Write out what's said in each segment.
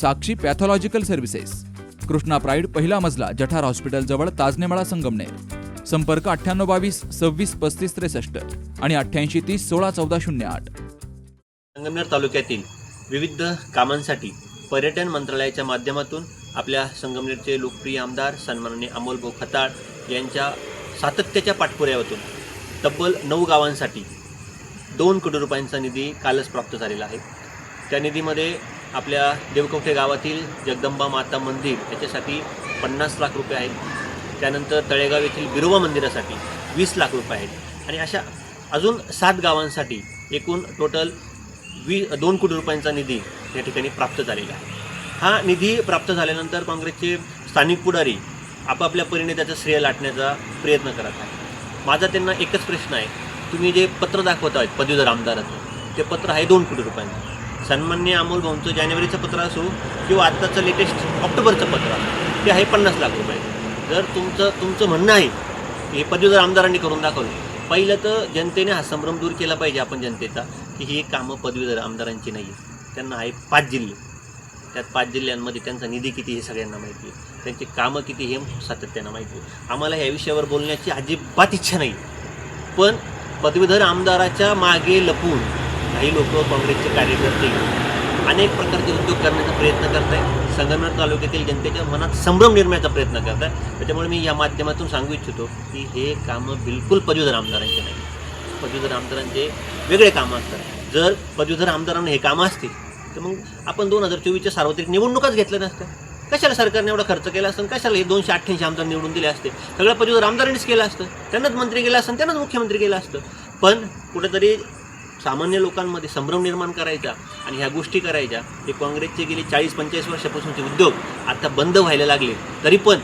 Sakshi pathological services. Krishna pride पहिला मजला जठार हॉस्पिटलजवळ ताजनेमाळा संगमनेर. संपर्क अठ्ठ्याण्णव बावीस सव्वीस पस्तीस त्रेसष्ट आणि अठ्ठ्याऐंशी तीस सोळा चौदा शून्य आठ. संगमनेर तालुक्यातील विविध कामांसाठी पर्यटन मंत्रालयाच्या माध्यमातून आपल्या संगमनेरचे लोकप्रिय आमदार सन्माननीय अमोलभाऊ खताळ यांच्या सातत्याच्या पाठपुराव्यातून तब्बल नऊ गावांसाठी दोन कोटी रुपयांचा निधी कालच प्राप्त झालेला आहे. त्या निधीमध्ये आपल्या देवकवठे गावातील जगदंबा माता मंदिर याच्यासाठी पन्नास लाख रुपये आहेत. त्यानंतर तळेगाव येथील बिरोबा मंदिरासाठी वीस लाख रुपये आहेत. आणि अशा अजून सात गावांसाठी एकूण टोटल वी दोन कोटी रुपयांचा निधी या ठिकाणी प्राप्त झालेला आहे. हा निधी प्राप्त झाल्यानंतर काँग्रेसचे स्थानिक पुढारी आपापल्या परीने त्याचं श्रेय लाटण्याचा प्रयत्न करत आहे माझा त्यांना एकच प्रश्न आहे. तुम्ही जे पत्र दाखवत आहेत पदवीधर आमदाराचं ते पत्र आहे दोन कोटी रुपयांचं. सन्मान्य अमोल भाऊंचं जानेवारीचं पत्र असो किंवा आत्ताचं लेटेस्ट ऑक्टोबरचं पत्र ते आहे पन्नास लाख रुपये. जर तुमचं तुमचं म्हणणं आहे हे पदवीधर आमदारांनी करून दाखवलं पहिलं तर जनतेने हा संभ्रम दूर केला पाहिजे आपण जनतेचा की ही कामं पदवीधर आमदारांची नाही आहे त्यांना आहे पाच जिल्हे. त्यात पाच जिल्ह्यांमध्ये त्यांचा निधी किती हे सगळ्यांना माहिती आहे. त्यांची कामं किती हे सातत्यानं माहिती आहे. आम्हाला ह्या विषयावर बोलण्याची अजिबात इच्छा नाही पण पदवीधर आमदाराच्या मागे लपून काही लोक काँग्रेसचे कार्यकर्ते अनेक प्रकारचे उद्योग करण्याचा प्रयत्न करत आहेत संगमनेर तालुक्यातील जनतेच्या मनात संभ्रम निर्माणाचा प्रयत्न करत आहे त्याच्यामुळे मी या माध्यमातून सांगू इच्छितो की हे कामं बिलकुल पदवीधर आमदारांचे नाही पदवीधर आमदारांचे वेगळे कामं असतात. जर पदवीधर आमदारांना हे कामं असतील तर मग आपण दोन हजार चोवीसच्या सार्वत्रिक निवडणुकाच घेतल्या नसत्या. कशाला सरकारने एवढा खर्च केला असतं? कशाला हे दोनशे अठ्ठ्याऐंशी आमदार निवडून दिले असते? सगळं पदवीधर आमदारांनीच केलं असतं. त्यांनाच मंत्री केलं असतं त्यांनाच मुख्यमंत्री केलं असतं. पण कुठेतरी सामान्य लोकांमध्ये संभ्रम निर्माण करायचा आणि ह्या गोष्टी करायच्या हे काँग्रेसचे गेले चाळीस पंचेचाळीस वर्षापासूनचे उद्योग आता बंद व्हायला लागले. तरी पण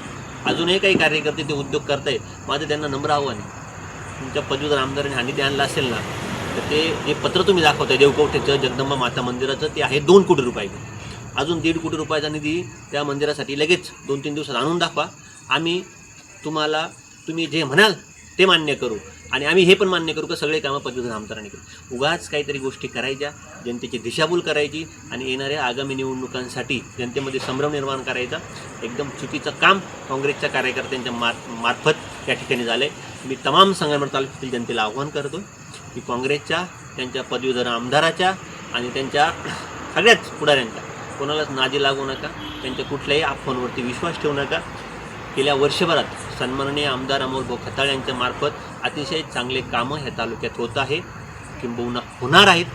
अजूनही काही कार्यकर्ते ते उद्योग करतायत. माझं त्यांना नम्र आव्हान आहे. तुमच्या पदवीधर आमदारांनी हानी आणला असेल ना तर ते जे पत्र तुम्ही दाखवताय देवकवठेचं जगदंबा माता मंदिराचं ते आहे दोन कोटी रुपयाचं अजून दीड कोटी रुपयाचा निधी त्या मंदिरासाठी लगेच दोन तीन दिवसात आणून दाखवा. आम्ही तुम्हाला तुम्ही जे म्हणाल ते मान्य करू. आणि आम्ही हे पण मान्य करू का सगळे कामं पदवीधर आमदारांनी करू उगाच काहीतरी गोष्टी करायच्या जनतेची दिशाभूल करायची आणि येणाऱ्या आगामी निवडणुकांसाठी जनतेमध्ये संभ्रम निर्माण करायचा. एकदम चुकीचं काम काँग्रेसच्या कार्यकर्त्यांच्या मार मार्फत या ठिकाणी झालं आहे मी तमाम संगमनेर तालुक्यातील जनतेला आव्हान करतो की काँग्रेसच्या त्यांच्या पदवीधर आमदाराच्या आणि त्यांच्या सगळ्याच पुढाऱ्यांच्या कोणालाच नादी लागू नका त्यांच्या कुठल्याही अफवांवरती विश्वास ठेवू नका. गेल्या वर्षभरात सन्माननीय आमदार अमोल खताळ यांच्या मार्फत अतिशय चांगले कामं ह्या तालुक्यात होत आहे. किंबहुना होणार आहेत.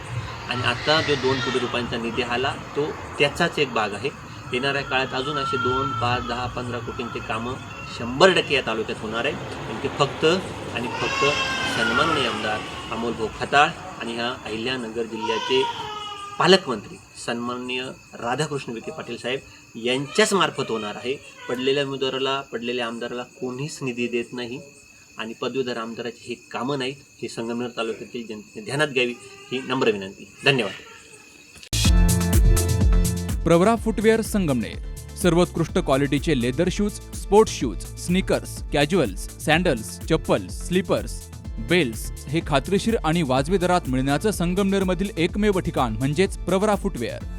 आणि आता जो दोन कोटी रुपयांचा निधी आला तो त्याचाच एक भाग आहे. येणाऱ्या काळात अजून असे दोन पाच दहा पंधरा कोटींचे कामं शंभर टक्के या तालुक्यात होणार आहे आणि ते फक्त आणि फक्त सन्माननीय आमदार अमोल भाऊ खताळ आणि ह्या अहिल्यानगर जिल्ह्याचे पालकमंत्री सन्माननीय राधाकृष्ण विखे पाटील साहेब यांच्याच मार्फत होणार आहे. पडलेल्या उमेदवाराला पडलेल्या आमदाराला कोणीच निधी देत नाही. आणि पदवीधर आमदाराची हे कामं नाहीत हे संगमनेर तालुक्यातील जनतेने ध्यानात घ्यावी ही नम्र विनंती. धन्यवाद. प्रवरा फुटवेअर संगमनेर. सर्वोत्कृष्ट क्वालिटीचे leather shoes sports shoes sneakers casuals sandals chappals slippers belts हे खात्रीशीर आणि वाजवी दरात मिळण्याचं संगमनेरमधील एकमेव ठिकाण म्हणजेच Pravara footwear.